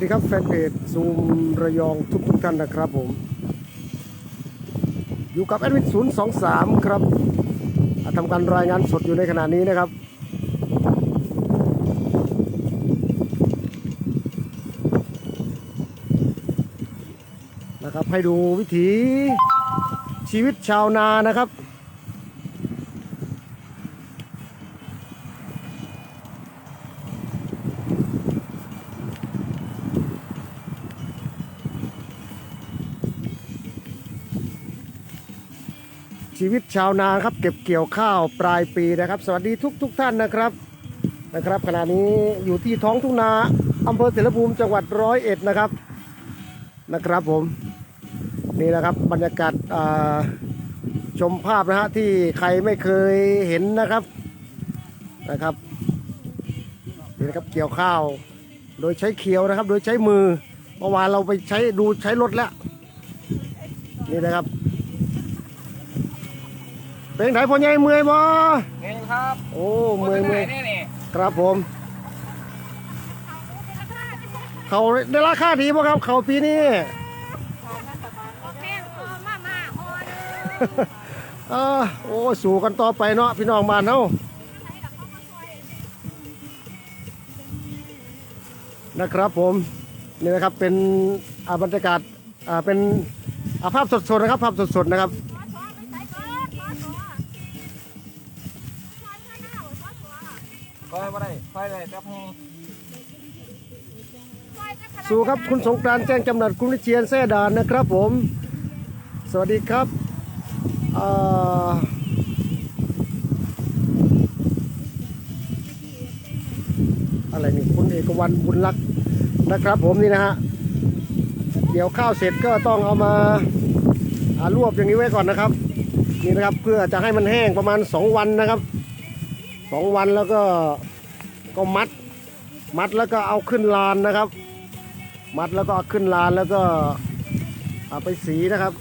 วัสดีครับแฟนเพจซูมระยองทุกทุกท่านนะครับผม อยู่กับแอดมินศูนย์สองสามครับทำการรายงานสดอยู่ในขณะนี้นะครับ นะครับให้ดูวิถีชีวิตชาวนานะครับ ชีวิตชาวนาครับ เก็บเกี่ยวข้าวปลายปีนะครับ สวัสดีทุกทุกท่านนะครับนะครับ ขณะนี้อยู่ที่ท้องทุ่งนาอำเภอเสรภูมิจังหวัดร้อยเอ็ดนะครับนะครับผมนี่นะครับบรรยากาศชมภาพนะฮะที่ใครไม่เคยเห็นนะครับนะครับนี่นะครับเกี่ยวข้าว โดยใช้เขียวนะครับ โดยใช้มือเมื่อวานเราไปใช้ดูใช้รถแล้วนี่นะครับ เป็นไงพ่อใหญ่เมื่อยบ่เงินครับโอ้เมื่อยเมื่อยนี่นี่ครับผม เขาได้ราคาดีบ่ครับ เขาปีนี้ แม่พอมามาพอเด้อเออโอ้สู่กันต่อไปเนาะพี่น้องบ้านเฮานะครับผมนี่นะครับเป็นอ่าบรรยากาศอ่าเป็นอ่าภาพสดๆนะครับภาพสดๆนะครับ ได้คอยได้แต่พงคอสู่ครับคุณสงกรานต์แจ้งจำหนัดคุณวิเชียนแซ่ดานนะครับผม สวัสดีครับอะไรนี่คุณเอกวันบุญรักนะครับผมนี่นะฮะเดี๋ยวข้าวเสร็จก็ต้องเอามาอารวบอย่างนี้ไว้ก่อนนะครับ นี่นะครับเพื่อจะให้มันแห้งประมาณ 2 วันนะครับสองวันแล้วก็ ก็มัด มัดแล้วก็เอาขึ้นลานนะครับ มัดแล้วก็เอาขึ้นลานแล้วก็เอาไปสีนะครับ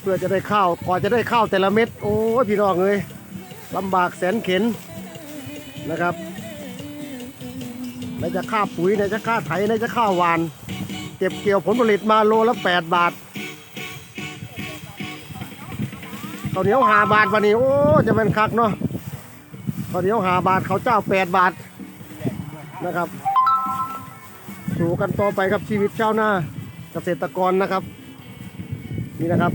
เพื่อจะได้ข้าวกว่าจะได้ข้าวแต่ละเม็ดโอ้พี่น้องเลยลำบากแสนเข็นนะครับไหนจะค่าปุ๋ยไหนจะค่าไถไหนจะค่าหวาน เก็บเกี่ยวผลผลิตมาโลละแปดบาทข้าวเหนียวหาบาทวันนี้โอ้จะเป็นคักเนาะข้าวเหนียวหาบาทเขาวเจ้าแปดบาท นะครับสู่กันต่อไปครับชีวิตชาวนาเกษตรกรนะครับ นี่นะครับ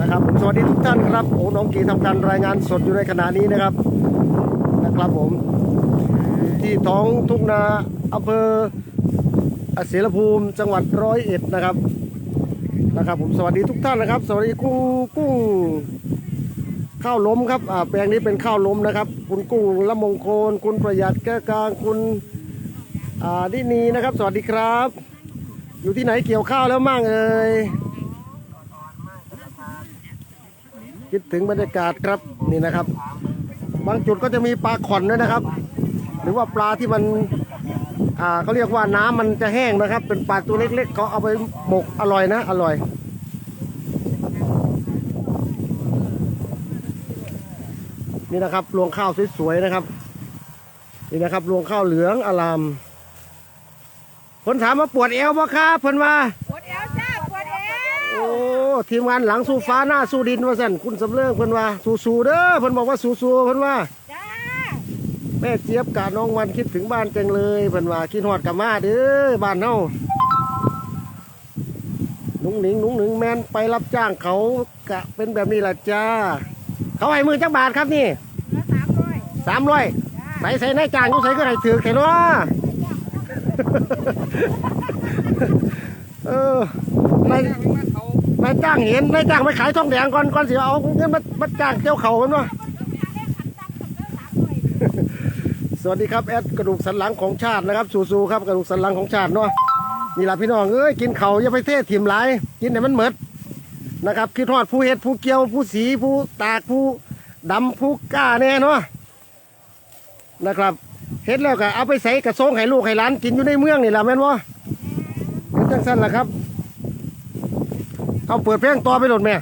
นะครับ สวัสดีทุกท่านครับโอ้น้องกีทำการรายงานสดอยู่ในขณะนี้นะครับนะครับผม ที่ท้องทุ่งนาอำเภอเสรภูมิจังหวัดร้อยเอ็ดนะครับนะครับผมสวัสดีทุกท่านนะครับ สวัสดีกุ้งกุ้ง ข้าวล้มครับอ่าแปลงนี้เป็นข้าวล้มนะครับ คุณกุ้งละมงคล คุณประหยัดแก้กลางคุณอ่าดินีนะครับ สวัสดีครับ อยู่ที่ไหนเกี่ยวข้าวแล้วมั่งเอ่ยคิดถึงบรรยากาศครับนี่นะครับ บางจุดก็จะมีปลาขอนด้วยนะครับ หรือว่าปลาที่มันอ่าเขาเรียกว่าน้ำมันจะแห้งนะครับ เป็นปลาตัวเล็กๆเขาเอาไปหมกอร่อยนะ อร่อย นี่นะครับรวงข้าวสวยๆนะครับ นี่นะครับรวงข้าวเหลืองอลามคนถามมาปวดเอวบ่ครับเพิ่นว่าปวดเอวจ้าปวดเอวโอ้ทีมงานหลังสู้ฟ้าหน้าสู้ดินว่าสั่นคุณสำเริงเพิ่นว่าสู้ๆเด้อเพิ่นบอกว่าสู้ๆเพิ่นว่าจ้าแม่เจี๊ยบกาน้องวันคิดถึงบ้านจังเลยเพิ่นว่าคิดฮอดกลับมาเด้อบ้านเฮานุ้งหนิงนุ้งหนิงแมนไปรับจ้างเขากะเป็นแบบนี้ล่ะจ้า เขาให้มือจักบาทครับนี่สามร้อยสามร้อยใส่ใส่ในจ้างกูใส่ก็ให้ถือแค่นั้นเออนายเขานายจ้างเห็นนายจ้างไปขายทองแดงก่อนก่อนสิเอาเงินมามาจ้างเจ้าเขากันวะสวัสดีครับแอดกระดูกสันหลังของชาตินะครับสู้ๆครับกระดูกสันหลังของชาติเนาะนี่แหละพี่น้องเอ้ยกินเขาอย่าไปเทถิ่มหลายกินให้มันเหมิด นะครับคิดทอดผู้เห็ดผู้เกี่ยวผู้สีผู้ตากผู้ดำผู้กล้าแน่เนาะนะครับเฮ็ดแล้วก็เอาไปใส่กระซงให้ลูกให้หลานกินอยู่ในเมืองนี่แหละแม่นวะเป็นจังสั้นล่ะครับ เอาเปิดเพลงต่อไปโดดแม่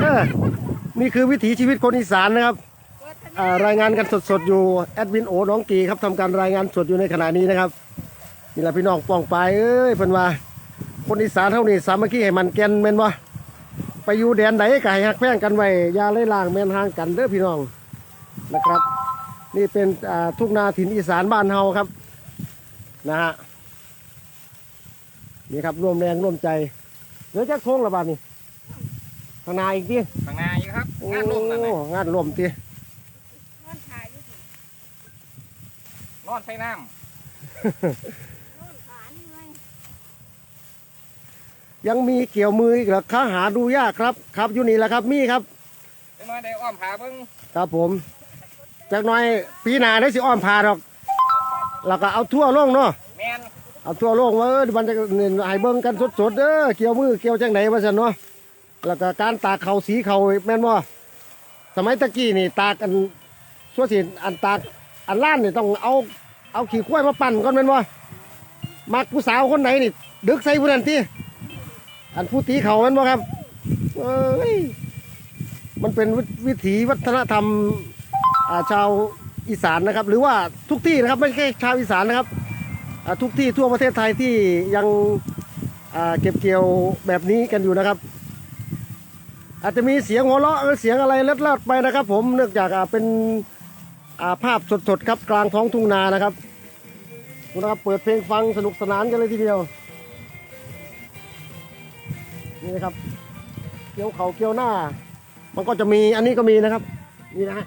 เออนี่คือวิถีชีวิตคนอีสานนะครับรายงานกันสดๆอยู่แอดมินโอน้องกีครับทำการรายงานสดอยู่ในขณะนี้นะครับนี่แหละพี่น้องป้องไปเอ้ยเพิ่นว่า คนอีสานเท่านี้สามัคคีให้มันแก่นแม่นบ่ไปอยู่แดนไหนก็ให้ฮักแพงกันไว้อย่าเลยล่างแม่นห่างกันเด้อพี่น้องนะครับ นี่เป็นอ่าทุ่งนาถิ่นอีสานบ้านเฮาครับนะฮะนี่ครับร่วมแรงร่วมใจเหลือจักทงละบาดนี่ข้างหนาอีกทีข้างหน้าอยู่ครับโอ้งานลมนั่นน่ะงานร่วมทีนอนขายอยู่ที่นอนใส่น้นอนขายเหนื่อย ยังมีเกี่ยวมืออีกเหรอค้าหาดูยากครับ ครับอยู่นี่แหละครับมีครับำจังน้อยได้อ้อมผาเบิ้งครับผมจากหน้อยปีหน้าได้สิอ้อมพาดอกแล้วก็เอาทั่วลงเนาะแมนเอาทั่วลงว่าเออมันจะเนี่ยให้เบิ่งกันสดๆเด้อเกี่ยวมือเกี่ยวจังไหนว่าซั่นเนาะแล้วก็การตากเขาวสีเขาวแม่นบ่สมัยตะกี้นี่ตากกันส่วนสิอันตากอันล้านนี่ต้องเอาเอาขี้ควายมาปั่นก่อนแม่นบ่มักผู้สาวคนไหนนี่ดึกใส่ผู้นั้นที่ อันผู้ตีเขาม่นบ่ครับเอ้ยมันเป็นวิถีวัฒนธรรมาชาวอีสานนะครับ หรือว่าทุกที่นะครับไม่ใช่ชาวอีสานนะครับทุกที่ทั่วประเทศไทยที่ยังเก็บเกี่ยวแบบนี้กันอยู่นะครับ อาจจะมีเสียงหัวเราะหรือเสียงอะไรเล็ดๆไปนะครับ ผมเนื่องจากเป็นาภาพสดๆครับกลางท้องทุ่งนานะครับดูนะครับเปิดเพลงฟังสนุกสนานกันเลยทีเดียว นี่นะครับ เกี่ยวเขาเกี่ยวหน้า มันก็จะมีอันนี้ก็มีนะครับ นี่นะ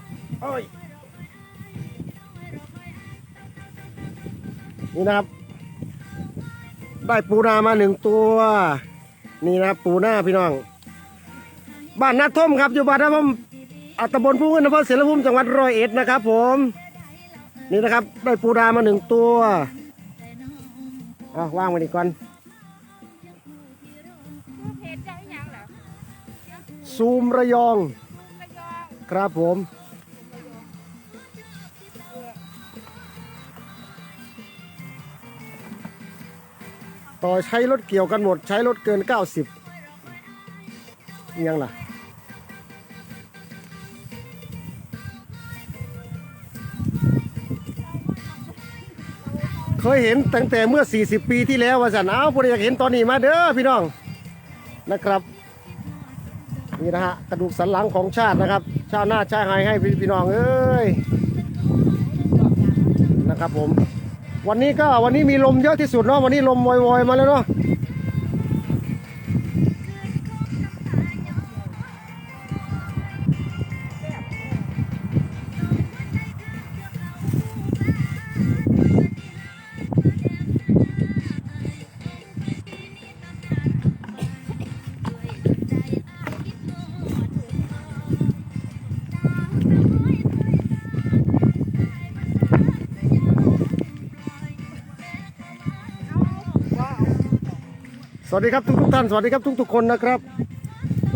โอ้ยนี่นะครับ ได้ปูนามาหนึ่งตัว นี่นะครับปูหน้าพี่น้อง บ้านนาท่มครับอยู่บ้านนาท่มอัตำบลพุ่งเงินอำเภอเสรภูมิจังหวัดร้อยเอ็ดนะครับ ผม นี่นะครับ ได้ปูนามาหนึ่งตัวอะว่างไว้ดีก่อน ซูมระยองระยองครับผม ต่อใช้รถเกี่ยวกันหมดใช้รถเกิน 90 ยังล่ะ เคยเห็นตั้งแต่เมื่อ 40 ปีที่แล้วว่าสันเอาพวกอยากเห็นตอนนี้มาเด้อพี่น้องนะครับ นี่นะฮะกระดูกสันหลังของชาตินะครับ ชาติหน้าชาติไฮให้พี่พี่น้องเอ้ยนะครับผม วันนี้ก็วันนี้มีลมเยอะที่สุดเนาะวันนี้ลมวอยๆมาแล้วเนาะ สวัสดีครับทุกทุกท่านสวัสดีครับทุกทุกคนนะครับ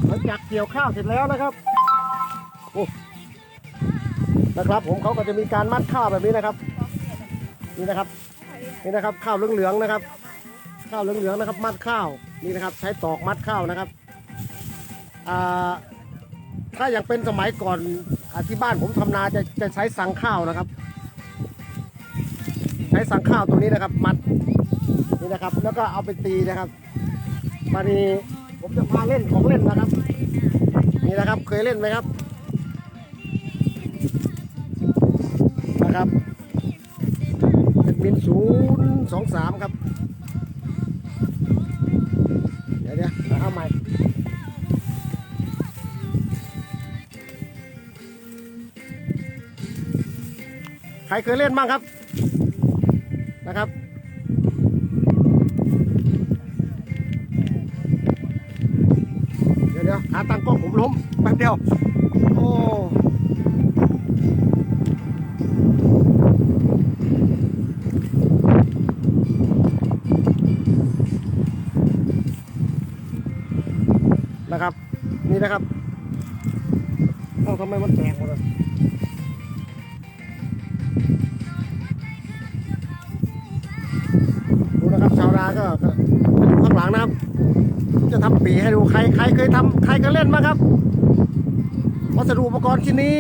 หลังจากเกี่ยวข้าวเสร็จแล้วนะครับโอ้นะครับ ผมเขาก็จะมีการมัดข้าวแบบนี้นะครับนี่นะครับนี่นะครับ ข้าวเหลืองๆนะครับ ข้าวเหลืองๆนะครับ มัดข้าวนี่นะครับ ใช้ตอกมัดข้าวนะครับอ่าถ้าอย่างเป็นสมัยก่อนอที่บ้านผมทำนาจะจะใช้สังข้าวนะครับ ใช้สังข้าวตรงนี้นะครับ มัดนี่นะครับ แล้วก็เอาไปตีนะครับ มานีผมจะพาเล่นของเล่นนะครับ นี่นะครับเคยเล่นไหมครับนะครับเป็นบินศูนย์สองสามครับ เดี๋ยวเดี๋ยวเอาใหม่ใครเคยเล่นบ้างครับนะครับ ขาตั้งกล้องผมล้มแป๊บเดียว โอ้ ให้ดูใครใครเคยทำใครเคยเล่นมาครับ วัสดุอุปกรณ์ชิ้นนี้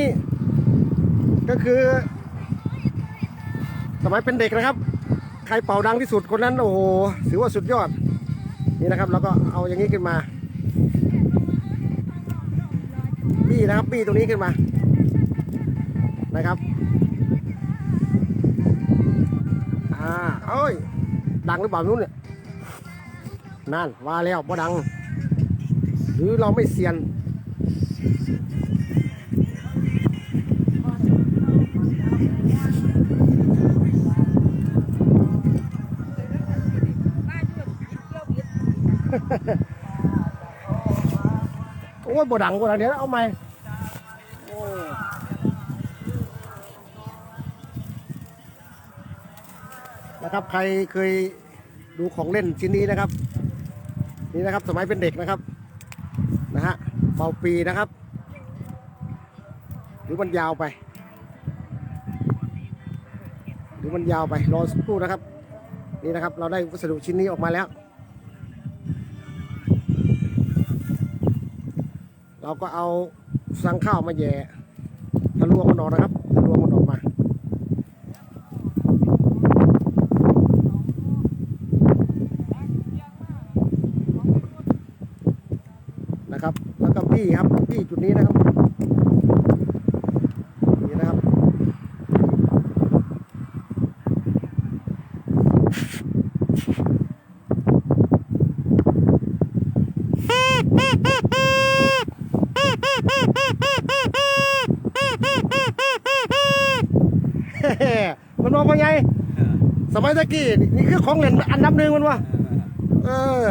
ก็คือ สมัยเป็นเด็กนะครับ ใครเป่าดังที่สุดคนนั้นโอ้โหถือว่าสุดยอด นี่นะครับเราก็เอาอย่างนี้ขึ้นมา บี้นะครับบี้ตรงนี้ขึ้นมา นะครับอ่าเอ้ยดังหรือเปล่าไม่รู้นเนี่ยนั่นว่าแล้วบ่ดัง หรือเราไม่เซียน โอ้ยบดังบ่ดังเดี๋ยวเอาใหมนะครับใครเคยดูของเล่นชิ้นนี้นะครับ นี่นะครับสมัยเป็นเด็กนะครับ เบาปีนะครับ หรือมันยาวไป หรือมันยาวไปรอสักครู่นะครับ นี่นะครับเราได้วัสดุชิ้นนี้ออกมาแล้ว เราก็เอาสังข้าวมาแย่ทะลวงมันออกนะครับทะลวงมันออกมา นะครับ แล้วก็บี้ครับบี้จุดนี้นะครับนี่นะครับ มันบอกว่าไง สมัยตะกี้นี่นี่คือของเล่นอันดับหนึ่งมันวะเออ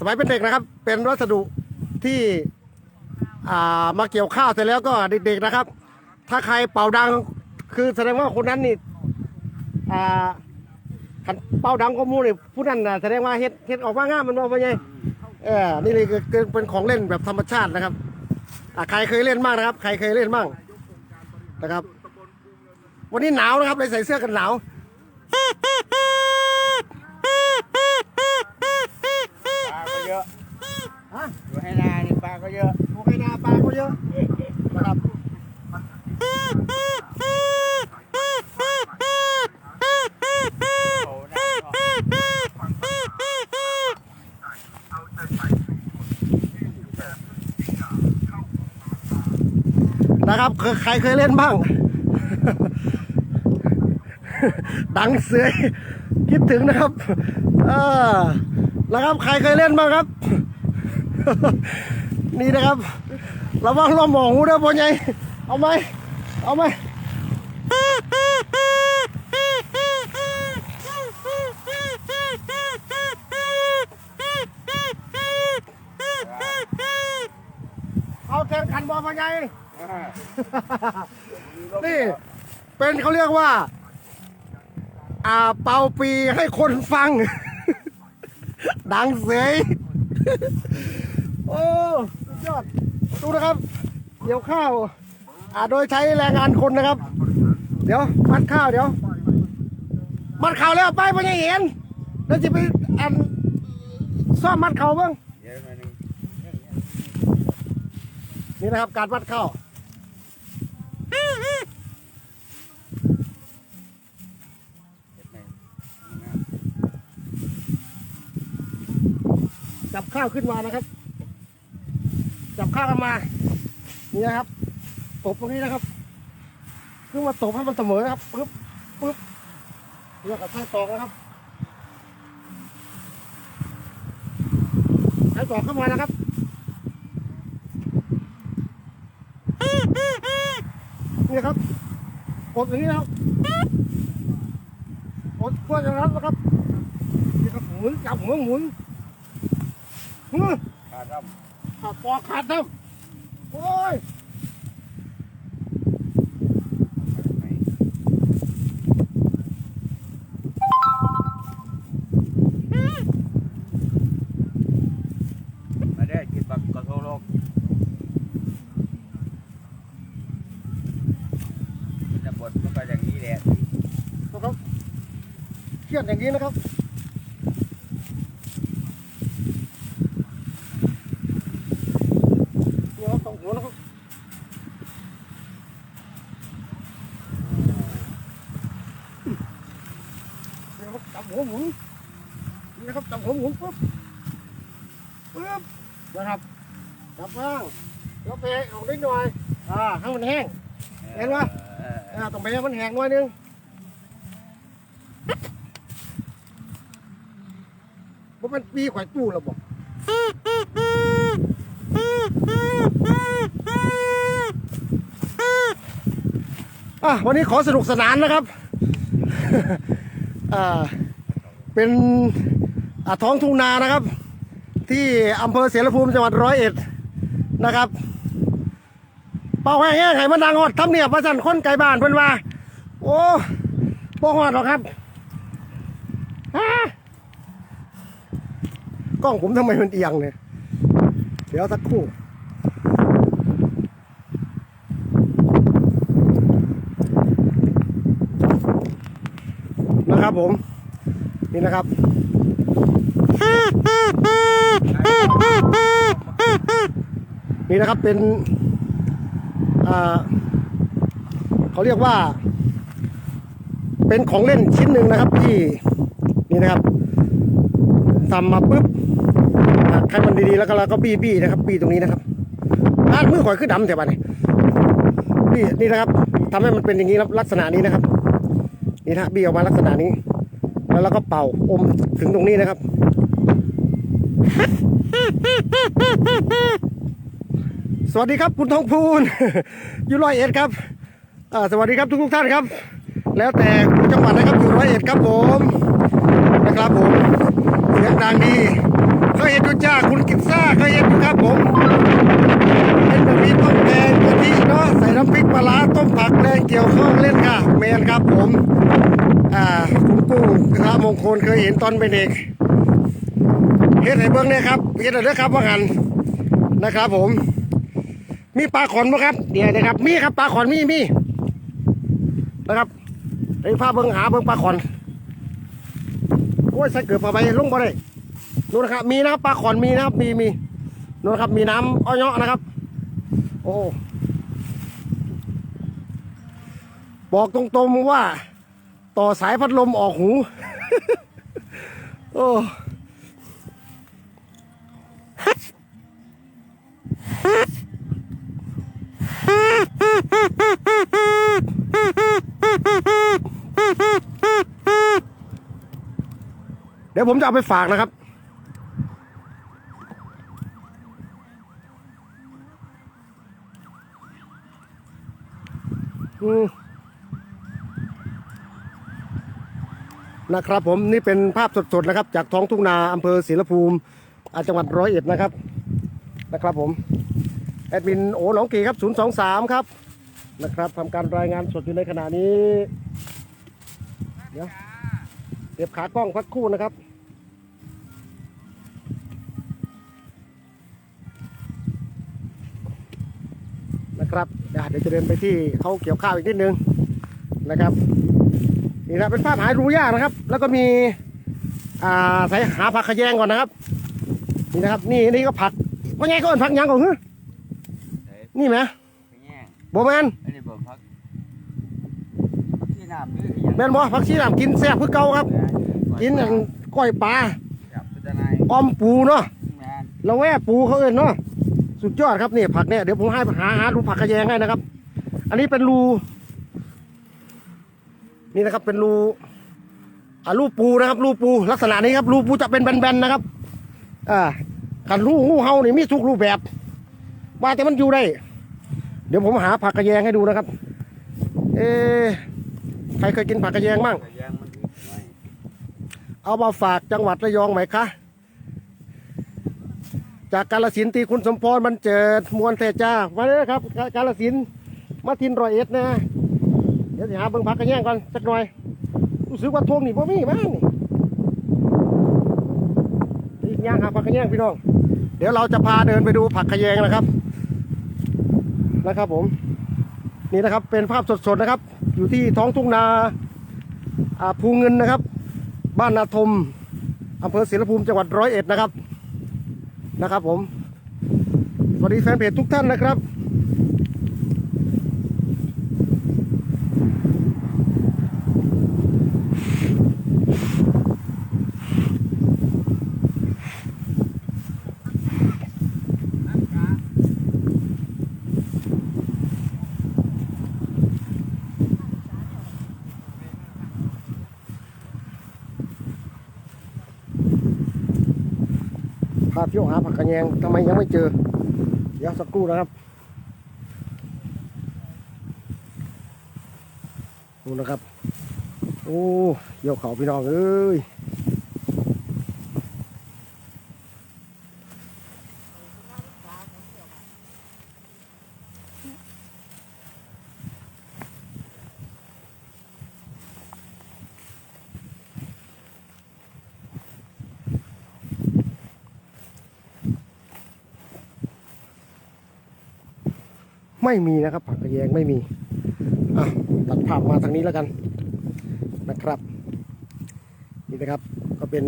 สมัย เป็นเด็กนะครับ เป็นวัสดุที่อ่ามาเกี่ยวข้าวเสร็จแล้วก็เด็กๆนะครับ ถ้าใครเป่าดังคือแสดงว่าคนนั้นนี่อ่าคันเป่าดังก็มูนี่ผู้นั้นนะแสดงว่าเฮ็ดเฮ็ดออกมางามมันว่าไงเออนี่เลยคือเป็นของเล่นแบบธรรมชาตินะครับอ่าใครเคยเล่นบ้างนะครับ ใครเคยเล่นบ้างนะครับ วันนี้หนาวนะครับเลยใส่เสื้อกันหนาว ปลาก็เยอะ ฮะ อยู่ ให้นานี่ปลาก็เยอะโอเคนาปลาก็เยอะนะครับนะครับใครเคยเล่นบ้าง ดังเสือคิดถึงนะครับ เออแล้วครับ ใครเคยเล่นบ้างครับ นี่นะครับระวังลมหมองหูด้วยพ่อใหญ่เอาไหมเอาไหมเอาแข่งขันบอลพ่อใหญ่นี่เป็นเขาเรียกว่า อ่าเป่าปีให้คนฟัง ดังเสย โอ้สุดยอดดูนะครับ เดี๋ยวข้าวอ่าโดยใช้แรงงานคนนะครับ เดี๋ยวมัดข้าวเดี๋ยวมัดข้าวแล้วไปพ่อใหญ่เห็นแล้วจะไปอันซ่อมมัดเข่าบ้างนี่นะครับการมัดข้าวจับข้าวขึ้นมานะครับ จับข้าวกันมา นี่นะครับ ตบตรงนี้นะครับคือว่าตบให้มันเสมอนะครับปึ๊บปึ๊บเรียกกับท่าตอกนะครับใช้ตอกเข้ามานะครับนี่ครับกดอย่างนี้นะครับกดเพื่อจะรับนะครับนี่ครับหมุนจับหัวหมุนขาดร่ ขาดปอกขาดน้ำโอ้ยำไหนมาได้กินบักกระโทโลกมันจะบดมันก็อย่างนี้แหละนะครับเครียดอย่างนี้นะครับ หมุนนี่นะครับจับหัวหมุน ปุ๊บปุ๊บนะครับจับบ้างแล้วไปออกนิดหน่อย อ่าให้มันแห้ง เห็นปะอ่าต้องไปให้มันแห้งหน่อยนึงว่ามันปีข่อยตู้แล้วบอกอะวันนี้ขอสนุกสนานนะครับ อ่า เป็น ท้องทุ่งนานะครับ ที่อำเภอเสรภูมิจังหวัดร้อยเอ็ดนะครับเป่าแห้งๆให้มันดังฮอดทำเนียบมาสั่นคนไกลบ้านเพิ่นว่า โอ้บ่ฮอดหรอกครับฮะกล้องผมทำไมมันเอียงเนี่ยเดี๋ยวสักครู่นะครับผม นี่นะครับ นี่นะครับเป็นเขาเรียกว่า เป็นของเล่นชิ้นหนึ่งนะครับที่นี่นะครับทำมาปุ๊บหักให้มันดีๆแล้วก็เราก็บี้บี้นะครับ บี้ตรงนี้นะครับอานมือข่อยขึ้นดำแต่บ้านนี่นี่นะครับทำให้มันเป็นอย่างนี้ลักษณะนี้นะครับ นี่นะฮะบี้ออกมาลักษณะนี้ แล้วเราก็เป่าอมถึงตรงนี้นะครับ สวัสดีครับคุณทองพูนอยู่ร้อยเอ็ดครับสวัสดีครับทุกทุกท่านครับ แล้วแต่จังหวัดนะครับอยู่ร้อยเอ็ดครับผมนะครับผมเสียงดังดีเคยเห็นดูจ้าคุณกิตซ่าเคยเห็นดูครับผมเป็นแบบนี้ต้มแกงกะทิเนาะใส่น้ำพริกปลาต้มผักแรงเกี่ยวข้าวเล่นค่ะ เมนครับผม คุณกุ้งกระมงคลเคยเห็นตอนเป็นเด็กเฮ็ดให้เบิ้งเนี่ยครับเฮ็ดให้เด้อครับว่างันนะครับผม มีปลาขอนไหมครับ เดี๋ยวนะครับ มีครับปลาขอนมีมีนะครับไอ้ผ้าเบิ้งหาเบิ้งปลาขอนโอ้ยใส่เกือบเอาไปลงบ่ได้นู่นนะครับ มีนะครับปลาขอนมีนะครับ มีมีนู่นะครับ มีน้ำอ้อยเนาะนะครับ โอ้บอกตรงๆว่า ต่อสายพัดลมออกหู โอ้เดี๋ยวผมจะเอาไปฝากนะครับ อืม นะครับ ผมนี่เป็นภาพสดๆนะครับ จากท้องทุ่งนาอำเภอศรีละภูมิจังหวัดร้อยเอ็ดนะครับนะครับผมแอดมินโอ๋หนองกีครับ023 ครับนะครับทำการรายงานสดอยู่ในขณะนี้เดี๋ยวเก็บขากล้องพักคู่นะครับนะครับเดี๋ยวจะเดินไปที่เขาเกี่ยวข้าวอีกนิดนึงนะครับ นี่นะเป็นภาพหายรู้ยากนะครับ แล้วก็มีอ่าใส่หาผักขะแยงก่อนนะครับ นี่นะครับ นี่นี่ก็ผักว่าไงก็เอินผักหยังก่อนฮึเฮ้ยนี่ไหมไปแย่งโบแมนอันนี้บ่พักที่น้ำหรืออหยังแมนบอผักชีน้ำกินแซ่บคือเก่าครับ กินอย่างก้อยปลาจับเป็นจะนายออมปูเนาะแมนแล้วแว่ปูเขาเอินเนาะสุดยอดครับนี่ผักเนี่ยเดี๋ยวผมให้หาหาดูผักขะแยงให้นะครับ อันนี้เป็นรู นี่นะครับเป็นรูอ่ารูปูนะครับรูปูลักษณะนี้ครับรูปูจะเป็นแบนๆนะครับ อ่ากันรูงูเห่านี่มีทุกรูปแบบ ว่าแต่มันอยู่ได้ เดี๋ยวผมหาผักกระแยงให้ดูนะครับ เอใครเคยกินผักกระแยงบ้างก็ยังมันอีกหน่อยเอามาฝากจังหวัดระยองไหมคะจากกาลสินตีคุณสมพรมันเจิดมวลเทจ้ามาเลยครับ กาลสินมาทินรอยเอ็ดนะ เดี๋ยวสิหาเบิ่งผักกระแยงก่อนสักหน่อยรู้สึกว่าทวงนี่บ่มีบ้างนี่อีกย่างหาผักกระแยงพี่น้อง เดี๋ยวเราจะพาเดินไปดูผักกระแยงนะครับนะครับผมนี่นะครับเป็นภาพสดๆนะครับ อยู่ที่ท้องทุ่งนาภูเงินนะครับ บ้านนาทมอำเภอศรีละภูมิจังหวัดร้อยเอ็ดนะครับนะครับผมสวัสดีแฟนเพจทุกท่านนะครับ ที่ยวหาผักกระแยงทำไมยังไม่เจอ เดี๋ยวสักครู่นะครับดูนะครับ โอ้เกี่ยวเขาพี่น้องเอ้ย ไม่มีนะครับ ผักกระแยงไม่มีอะตัดภาพมาทางนี้แล้วกันนะครับนี่นะครับก็เป็น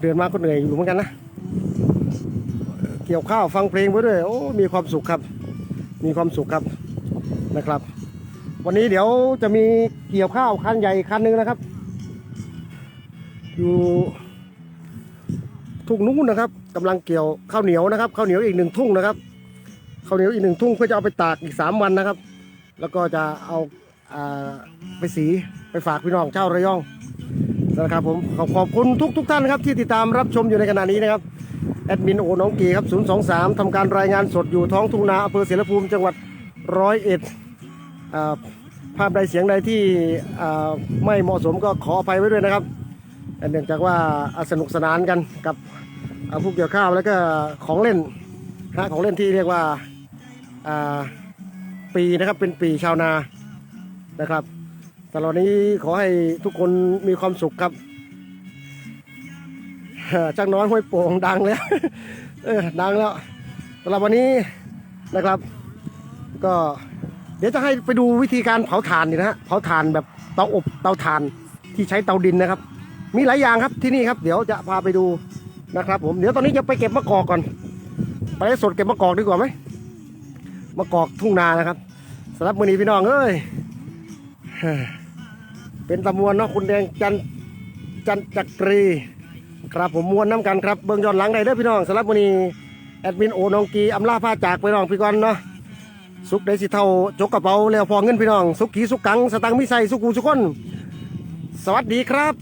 เดินมาก็เหนื่อยอยู่เหมือนกันนะ เกี่ยวข้าวฟังเพลงไปด้วยโอ้มีความสุขครับ มีความสุขครับนะครับ วันนี้เดี๋ยวจะมีเกี่ยวข้าวคันใหญ่คันหนึงนะครับ อยู่ทุ่งนู้นนะครับ กำลังเกี่ยวข้าวเหนียวนะครับข้าวเหนียวอีกหนึ่งทุ่งนะครับข้าวเหนียวอีกหนึ่งทุ่งเพื่อจะเอาไปตากอีกสามวันนะครับ แล้วก็จะเอาไปสีไปฝากพี่น้องเจ้าระยองนะครับผมขอบขอบคุณทุกทุกท่านนะครับที่ติดตามรับชมอยู่ในขณะนี้นะครับแอดมินโอน้องกีครับ 023ทำการรายงานสดอยู่ท้องทุ่งนาอำเภอเสรภูมิจังหวัดร้อยเอ็ดภาพใดเสียงใดที่ไม่เหมาะสมก็ขออภัยไว้ด้วยนะครับเนื่องจากว่าสนุกสนานกันกับ เอาพวกเกี่ยวข้าวแล้วก็ของเล่นนะของเล่นที่เรียกว่าปีนะครับเป็นปีชาวนานะครับตลอดนี้ขอให้ทุกคนมีความสุขครับจ้างน้อยห้วยโป่งดังแล้วเออดังแล้วสำหรับวันนี้นะครับ ก็เดี๋ยวจะให้ไปดูวิธีการเผาถ่านนี่นะฮะเผาถ่านแบบเตาอบเตาถ่านที่ใช้เตาดินนะครับ มีหลายอย่างครับที่นี่ครับ เดี๋ยวจะพาไปดู นะครับผมเดี๋ยวตอนนี้จะไปเก็บมะกอกก่อน ไปสดเก็บมะกอกดีกว่าไหมมะกอกทุ่งนานะครับสำหรับมือนี้พี่น้องเอ้ยเป็นตะมวนเนาะคุณแดงจันจันจักรี ครับผมมวนน้ำกันครับเบื้องย้อนหลังได้เด้อพี่น้องสำหรับมือนี้แอดมินโอนองกีอำลาผ้าจากไปน้องพี่ก่อนเนาะสุกได้สิเท่าจกกระเป๋าแล้วพอเงินพี่น้อง สุกขีสุกกังสตังค์มิใส่สุกูสุกคน สวัสดีครับ